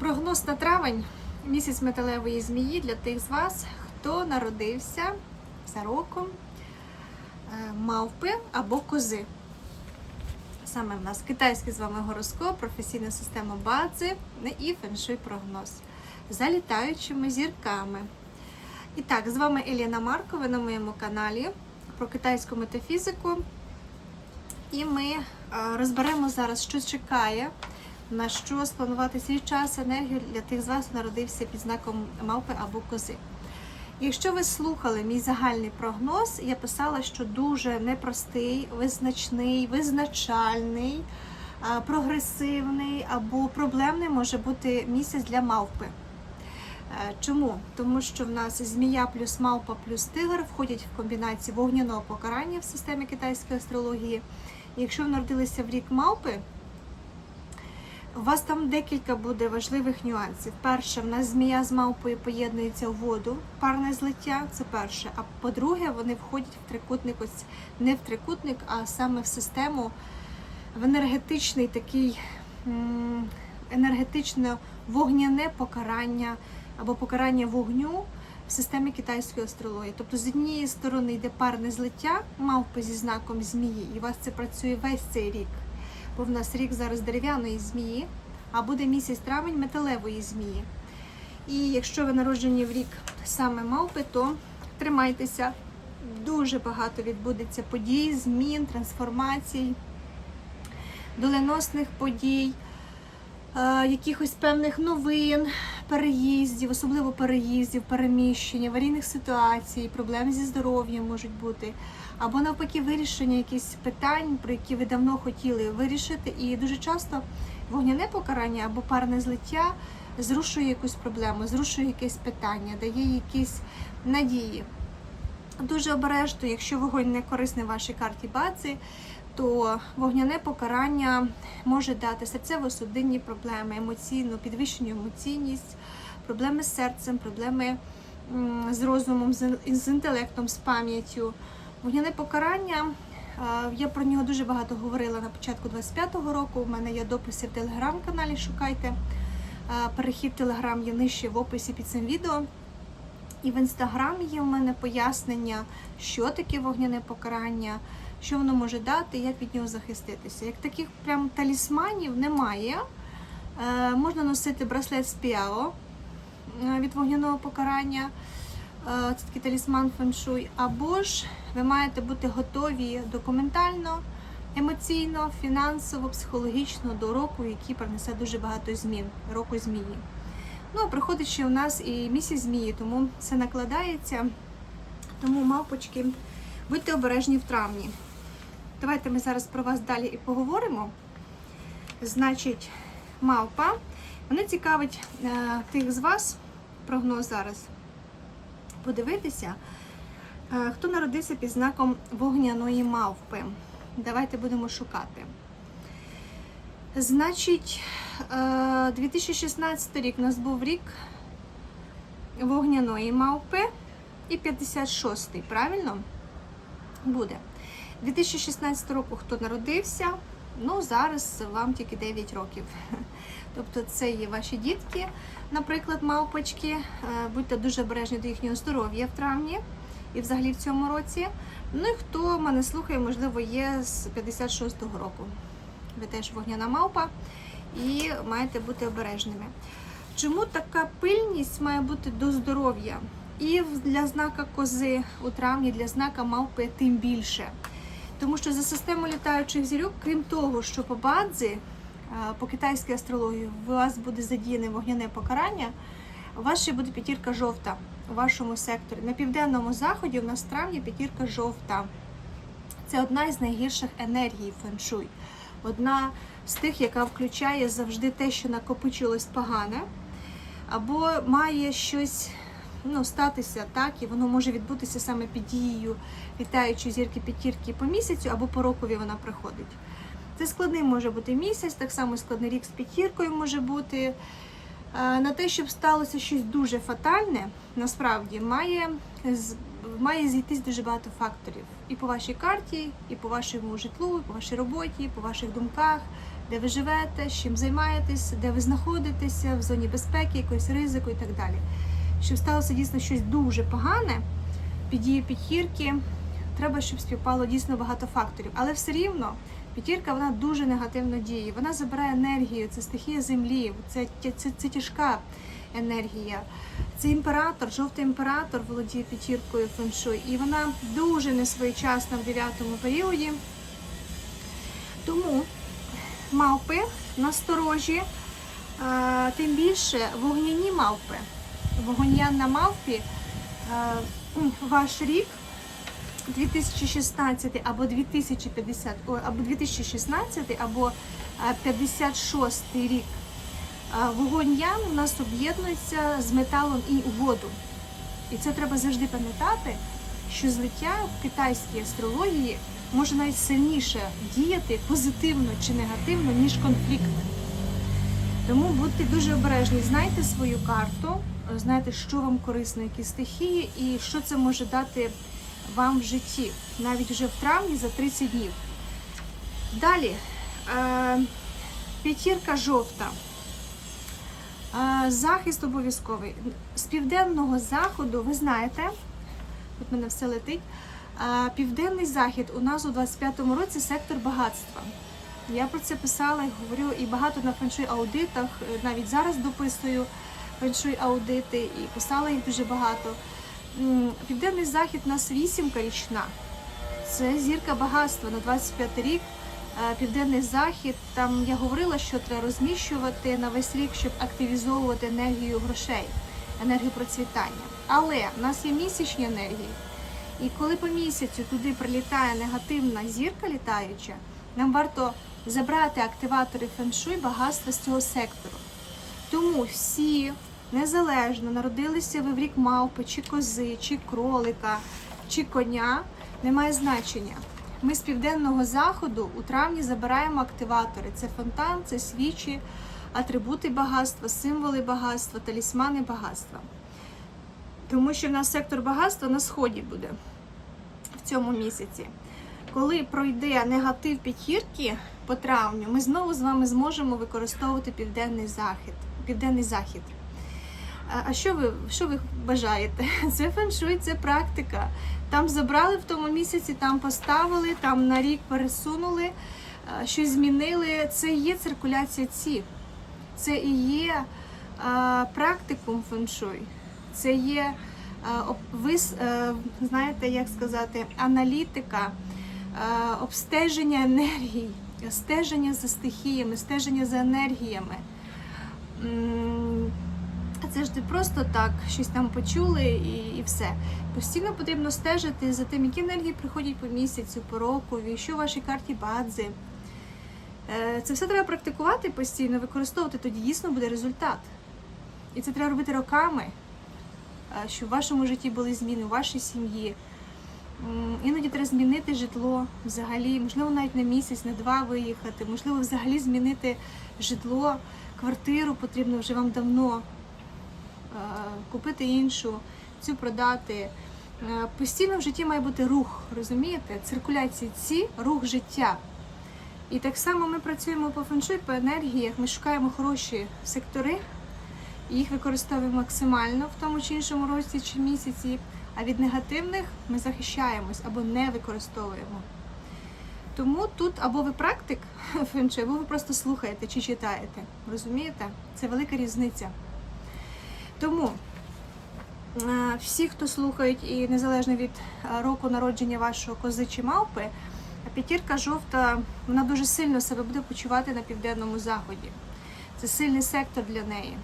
Прогноз на травень місяць металевої змії для тих з вас, хто народився за роком е, мавпи або кози. Саме в нас китайський з вами гороскоп, професійна система бази і феншуй прогноз за літаючими зірками. І так, з вами Еліна Марко, ви на моєму каналі про китайську метафізику. І ми е, розберемо зараз, що чекає, на що спланувати свій час, енергію для тих з вас, хто народився під знаком мавпи або кози. Якщо ви слухали мій загальний прогноз, я писала, що дуже непростий, визначний, визначальний, прогресивний або проблемний може бути місяць для мавпи. Е, Чому? Тому що в нас змія плюс мавпа плюс тигр входять в комбінацію вогняного покарання в системі китайської астрології. Якщо ви народилися в рік мавпи, у вас там декілька буде важливих нюансів. Перше, в нас змія з мавпою поєднується в воду, парне злиття, це перше. А по-друге, вони входять в трикутник, ось не в трикутник, а саме в систему, в енергетичний такий енергетично вогняне покарання або покарання вогню в системі китайської астрології. Тобто, з однієї сторони йде парне злиття мавпи зі знаком змії, і у вас це працює весь цей рік бо в нас рік зараз дерев'яної змії, а буде місяць травень металевої змії. І якщо ви народжені в рік саме мавпи, то тримайтеся. Дуже багато відбудеться подій, змін, трансформацій, доленосних подій, якихось певних новин, переїздів, особливо переїздів, переміщень, аварійних ситуацій, проблем зі здоров'ям можуть бути або навпаки вирішення якихось питань, про які ви давно хотіли вирішити. І дуже часто вогняне покарання або парне злиття зрушує якусь проблему, зрушує якесь питання, дає якісь надії. Дуже обережно, якщо вогонь не корисний вашій карті баці, то вогняне покарання може дати серцево-судинні проблеми, емоційну, підвищену емоційність, проблеми з серцем, проблеми з розумом, з інтелектом, з пам'яттю. Вогняне покарання. е, Я про нього дуже багато говорила на початку 25-го року. У мене є дописи в телеграм-каналі. Шукайте. Е, Перехід в телеграм є нижче в описі під цим відео. І в інстаграм є у мене пояснення, що таке вогняне покарання, що воно може дати, як від нього захиститися. Як таких прям талісманів немає. Е, Можна носити браслет з піао е, від вогняного покарання. Е, Це такий талісман феншуй. Або ж ви маєте бути готові документально, емоційно, фінансово, психологічно до року, який принесе дуже багато змін, року змії. Ну, а приходить ще у нас і місяць змії, тому це накладається. Тому, мавпочки, будьте обережні в травні. Давайте ми зараз про вас далі і поговоримо. Значить, мавпа. Мене цікавить е, тих з вас, прогноз зараз, подивитися, е, хто народився під знаком вогняної мавпи. Давайте будемо шукати. Значить, е, 2016 рік у нас був рік вогняної мавпи і 56-й, правильно? Буде. 2016 року хто народився, ну зараз вам тільки 9 років. Тобто це є ваші дітки, наприклад, мавпочки. Е, Будьте дуже обережні до їхнього здоров'я в травні і взагалі в цьому році. Ну і хто мене слухає, можливо, є з 56-го року. Ви теж вогняна мавпа і маєте бути обережними. Чому така пильність має бути до здоров'я? І для знака кози у травні, для знака мавпи тим більше. Тому що за системою літаючих зірок, крім того, що по бадзі, по китайській астрології, у вас буде задіяне вогняне покарання, у вас ще буде п'ятірка жовта у вашому секторі. На південному заході у нас в травні п'ятірка жовта. Це одна із найгірших енергій феншуй. Одна з тих, яка включає завжди те, що накопичилось погане, або має щось ну, статися так, і воно може відбутися саме під дією літаючої зірки п'ятірки по місяцю, або по рокові вона приходить. Це складний може бути місяць, так само складний рік з п'ятіркою може бути. На те, щоб сталося щось дуже фатальне, насправді має, має зійтись дуже багато факторів. І по вашій карті, і по вашому житлу, і по вашій роботі, і по ваших думках, де ви живете, з чим займаєтесь, де ви знаходитеся, в зоні безпеки, якогось ризику і так далі. Щоб сталося дійсно щось дуже погане, під дією п'ятірки, треба, щоб співпало дійсно багато факторів. Але все рівно п'ятірка вона дуже негативно діє. Вона забирає енергію, це стихія землі, це, це, це, це тяжка енергія. Це імператор, жовтий імператор володіє п'ятіркою феншуй, і вона дуже несвоєчасна в дев'ятому періоді. Тому мавпи насторожі, е, тим більше вогняні мавпи. Вогнян на мавпі е, ваш рік 2016 або 2050, або 2016 або е, 56 рік. Е, Вогонь ян у нас об'єднується з металом і воду. І це треба завжди пам'ятати, що злиття в китайській астрології може навіть сильніше діяти позитивно чи негативно, ніж конфлікт. Тому будьте дуже обережні, знайте свою карту, знайте, що вам корисно, які стихії, і що це може дати вам в житті, навіть вже в травні за 30 днів. Далі, е, п'ятірка жовта. Е, Захист обов'язковий. З південного заходу, ви знаєте, тут мене все летить. е, Південний захід у нас у 25-му році сектор багатства. Я про це писала і говорю і багато на феншуй аудитах, е, навіть зараз дописую феншуй аудити і писала їх дуже багато. Південний захід у нас вісімка річна. Це зірка багатства на 25 рік. Е, Південний захід, там я говорила, що треба розміщувати на весь рік, щоб активізовувати енергію грошей, енергію процвітання. Але в нас є місячні енергії. І коли по місяцю туди прилітає негативна зірка літаюча, нам варто забрати активатори феншуй багатства з цього сектору. Тому всі незалежно народилися ви в рік мавпи, чи кози, чи кролика, чи коня, немає значення. Ми з південного заходу у травні забираємо активатори. Це фонтан, це свічі, атрибути багатства, символи багатства, талісмани багатства. Тому що в нас сектор багатства на сході буде в цьому місяці. Коли пройде негатив п'ятірки по травню, ми знову з вами зможемо використовувати південний захід. Південний захід. А- А що ви, що ви бажаєте? Це феншуй, це практика. Там забрали в тому місяці, там поставили, там на рік пересунули, щось змінили. Це і є циркуляція ці. Це і є а, практикум феншуй. Це є а, вис, е, знаєте, як сказати, аналітика, а, обстеження енергій, стеження за стихіями, стеження за енергіями. М, Це ж не просто так, щось там почули і, і все. Постійно потрібно стежити за тим, які енергії приходять по місяцю, по рокові, що в вашій карті бадзи. Е, Це все треба практикувати постійно, використовувати, тоді дійсно буде результат. І це треба робити роками, е, щоб в вашому житті були зміни, у вашій сім'ї. Іноді треба змінити житло взагалі, можливо, навіть на місяць, на два виїхати, можливо, взагалі змінити житло, квартиру потрібно вже вам давно купити іншу, цю продати. Е, Постійно в житті має бути рух, розумієте? Циркуляція ці рух життя. І так само ми працюємо по феншуй, по енергіях, ми шукаємо хороші сектори, їх використовуємо максимально в тому чи іншому році чи місяці, а від негативних ми захищаємось або не використовуємо. Тому тут або ви практик феншуй, або ви просто слухаєте чи читаєте. Розумієте? Це велика різниця. Тому е, всі, хто слухають, і незалежно від е, року народження вашого кози чи мавпи, п'ятірка жовта вона дуже сильно себе буде почувати на південному заході. Це сильний сектор для неї,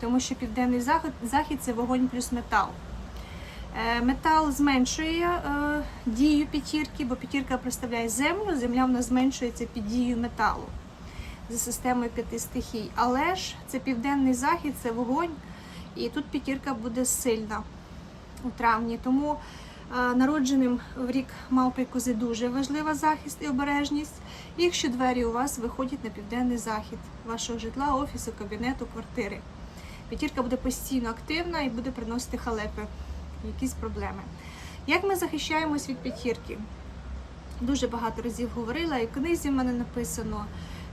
тому що південний захід, захід це вогонь плюс метал. Е, Метал зменшує е, дію п'ятірки, бо п'ятірка представляє землю, земля в нас зменшується під дією металу за системою п'яти стихій. Але ж це південний захід, це вогонь, і тут п'ятірка буде сильна у травні. Тому е, народженим в рік мавпи кози дуже важлива захист і обережність. Якщо двері у вас виходять на південний захід вашого житла, офісу, кабінету, квартири. П'ятірка буде постійно активна і буде приносити халепи, якісь проблеми. Як ми захищаємось від п'ятірки? Дуже багато разів говорила, і в книзі в мене написано,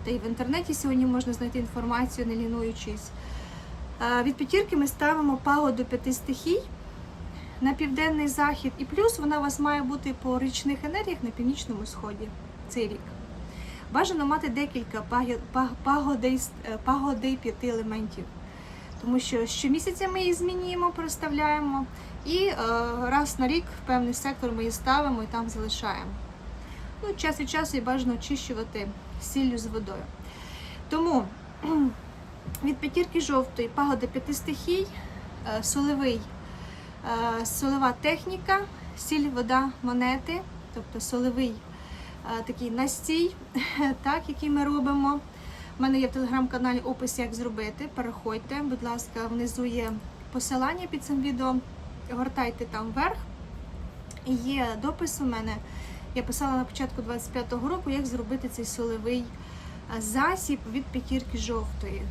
Та й в інтернеті сьогодні можна знайти інформацію, не лінуючись. Від п'ятірки ми ставимо пагоду п'яти стихій на південний захід, і плюс вона у вас має бути по річних енергіях на північному сході цей рік. Бажано мати декілька пагодей, е, пагодей п'яти елементів. Тому що щомісяця ми її змінюємо, переставляємо, і е, раз на рік в певний сектор ми її ставимо і там залишаємо. Ну, час від часу і бажано очищувати сіллю з водою. Тому від п'ятірки жовтої пагода п'яти стихій, е, солевий, е, солева техніка, сіль, вода, монети, тобто солевий е, такий настій, так, який ми робимо. У мене є в телеграм-каналі опис, як зробити. Переходьте, будь ласка, внизу є посилання під цим відео. Гортайте там вверх. Є допис у мене. Я писала на початку 25-го року, як зробити цей солевий засіб від п'ятірки жовтої.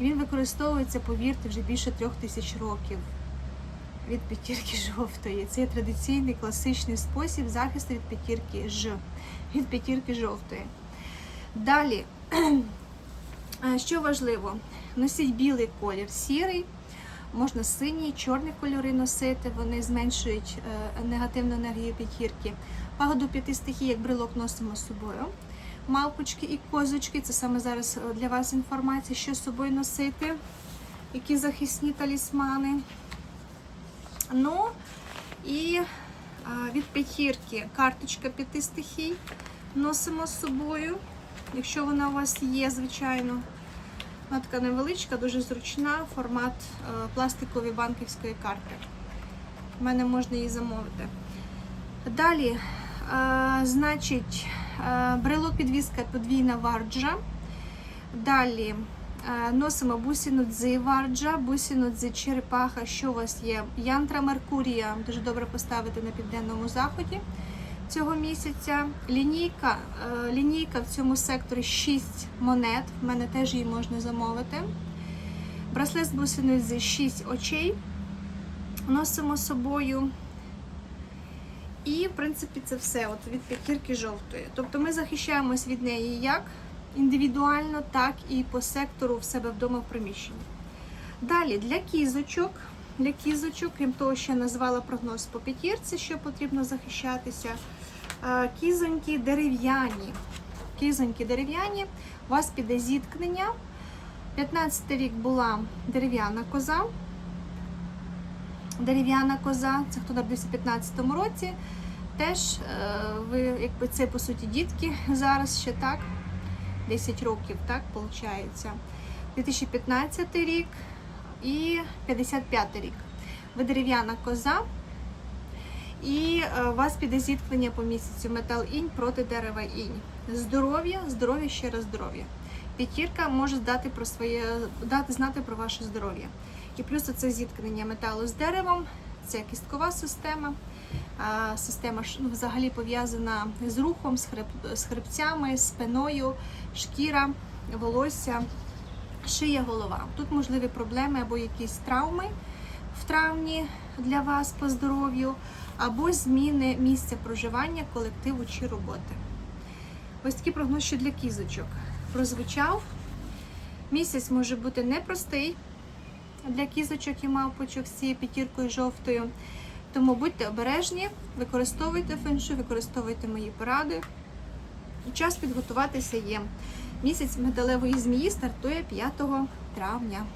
Він використовується, повірте, вже більше трьох тисяч років від п'ятірки жовтої. Це є традиційний класичний спосіб захисту від п'ятірки Ж, від п'ятірки жовтої. Далі, що важливо, носіть білий колір, сірий, можна синій, чорні кольори носити, вони зменшують е, негативну енергію п'ятірки. Пагоду п'яти стихій, як брелок носимо з собою. Мавпочки і козочки, це саме зараз е, для вас інформація, що з собою носити, які захисні талісмани. Ну і а, від п'ятірки карточка п'яти стихій носимо з собою, якщо вона у вас є, звичайно. Вона така невеличка, дуже зручна, формат е, пластикової банківської карти. У мене можна її замовити. Далі, е, значить, е, брелок підвіска подвійна варджа. Далі е, носимо бусіну дзи варджа, бусіну дзи черепаха, що у вас є. Янтра Меркурія, дуже добре поставити на південному заході цього місяця. Лінійка, е, лінійка в цьому секторі 6 монет. В мене теж її можна замовити. Браслет з бусиною з 6 очей. Носимо з собою. І, в принципі, це все от від п'ятірки жовтої. Тобто ми захищаємось від неї як індивідуально, так і по сектору в себе вдома в приміщенні. Далі для кізочок. Для кізочок, крім того, що я назвала прогноз по п'ятірці, що потрібно захищатися. Е, Кізоньки дерев'яні. Кізоньки дерев'яні, у вас піде зіткнення. 15 рік була дерев'яна коза. Дерев'яна коза, це хто народився в 15-му році. Теж е, ви, якби це по суті дітки зараз ще так. 10 років, так, виходить. 2015 рік і 55 рік. Ви дерев'яна коза. І е, у вас піде зіткнення по місяцю метал інь проти дерева інь. Здоров'я, здоров'я, ще раз здоров'я. П'ятірка може дати про своє дати знати про ваше здоров'я. І плюс це зіткнення металу з деревом, це кісткова система. Система ну, взагалі пов'язана з рухом, з, хреб, з хребцями, спиною, шкіра, волосся, шия, голова. Тут можливі проблеми або якісь травми в травні для вас по здоров'ю, або зміни місця проживання, колективу чи роботи. Ось такий прогноз ще для кізочок прозвучав. Місяць може бути непростий для кізочок і мавпочок з цією п'ятіркою жовтою. Тому будьте обережні, використовуйте феншу, використовуйте мої поради. Час підготуватися є. Місяць металевої змії стартує 5 травня.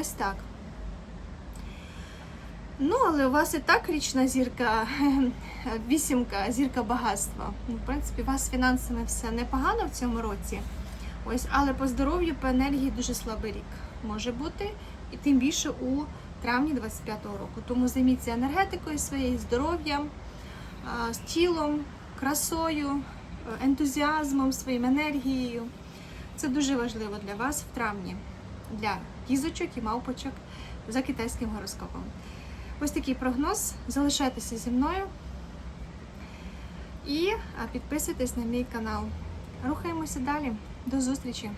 Ось так. Ну, але у вас і так річна зірка, вісімка, зірка багатства. Ну, в принципі, у вас з фінансами все непогано в цьому році. Ось, але по здоров'ю, по енергії дуже слабий рік може бути, і тим більше у травні 25-го року. Тому займіться енергетикою своєю, здоров'ям, тілом, красою, ентузіазмом, своїм енергією. Це дуже важливо для вас в травні, для кізочок і мавпочок за китайським гороскопом. Ось такий прогноз. Залишайтеся зі мною і підписуйтесь на мій канал. Рухаємося далі. До зустрічі!